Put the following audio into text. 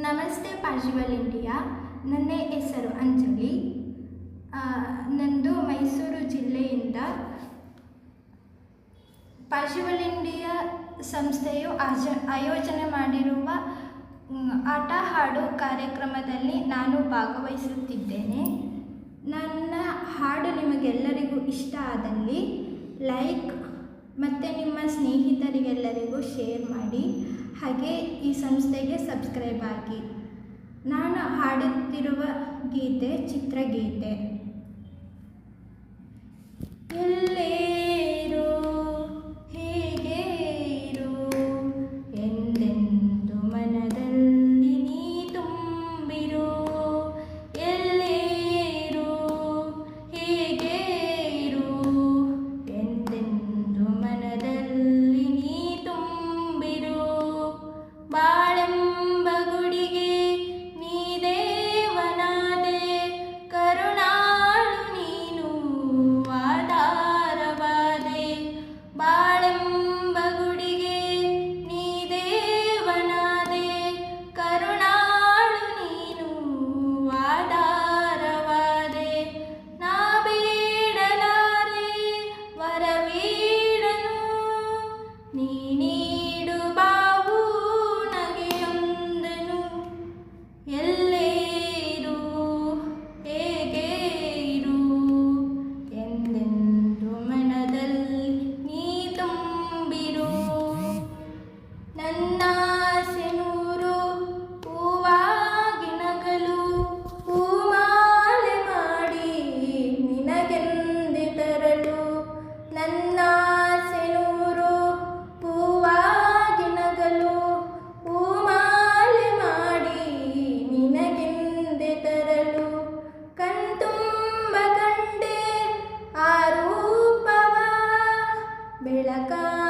ನಮಸ್ತೆ ಪಾರ್ಜಿವಲ್ ಇಂಡಿಯಾ. ನನ್ನ ಹೆಸರು ಅಂಜಲಿ. ನಂದು ಮೈಸೂರು ಜಿಲ್ಲೆಯಿಂದ ಪಾರ್ಜಿವಲ್ ಇಂಡಿಯಾ ಸಂಸ್ಥೆಯು ಆಜ, ಆಯೋಜನೆ ಮಾಡಿರುವ ಆಟ ಹಾಡು ಕಾರ್ಯಕ್ರಮದಲ್ಲಿ ನಾನು ಭಾಗವಹಿಸುತ್ತಿದ್ದೇನೆ. ನನ್ನ ಹಾಡು ನಿಮಗೆಲ್ಲರಿಗೂ ಇಷ್ಟ ಆದಲ್ಲಿ ಲೈಕ್ ಮತ್ತು ನಿಮ್ಮ ಸ್ನೇಹಿತರಿಗೆಲ್ಲರಿಗೂ ಶೇರ್ ಮಾಡಿ. ಹಾಗೆ ಈ ಸಂಸ್ಥೆಗೆ ಸಬ್ಸ್ಕ್ರೈಬ್ ಆಗಿ. ನಾನು ಹಾಡುತ್ತಿರುವ ಗೀತೆ ಚಿತ್ರಗೀತೆ. ಎಲ್ಲೇ I got.